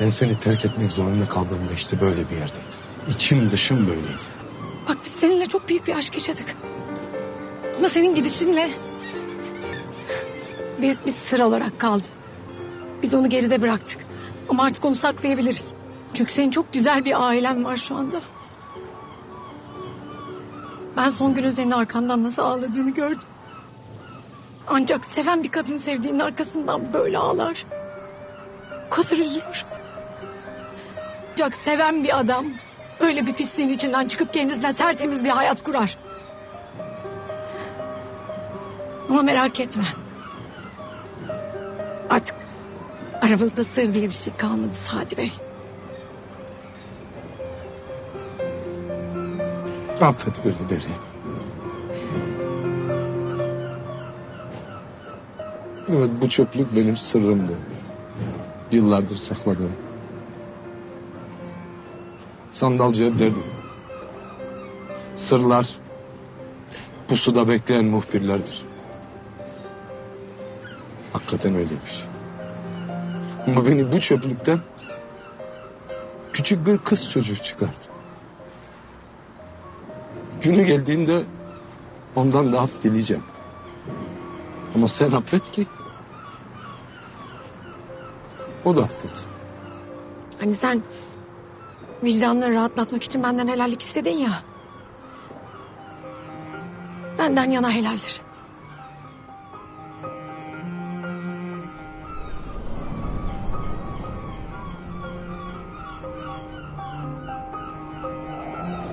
Ben seni terk etmek zorunda kaldığımda işte böyle bir yerdeydim. İçim dışım böyleydi. Bak biz seninle çok büyük bir aşk yaşadık. Ama senin gidişinle büyük bir sır olarak kaldı. Biz onu geride bıraktık. Ama artık onu saklayabiliriz. Çünkü senin çok güzel bir ailen var şu anda. Ben son günün senin arkandan nasıl ağladığını gördüm. Ancak seven bir kadın sevdiğinin arkasından böyle ağlar. O kadar üzülür. Ancak seven bir adam öyle bir pisliğin içinden çıkıp kendisine tertemiz bir hayat kurar. Ama merak etme. Artık aramızda sır diye bir şey kalmadı Sadi Bey. Affet beni Deri. Evet bu çöplük benim sırrımdı. Yıllardır sakladığım. Sandalcı hep derdi. Sırlar pusuda bekleyen muhbirlerdir. Hakikaten öyleymiş. Ama beni bu çöplükten küçük bir kız çocuğu çıkardı. Günü geldiğinde ondan da af dileyeceğim. Ama sen affet ki o da affetsin. Hani sen vicdanını rahatlatmak için benden helallik istedin ya. Benden yana helaldir.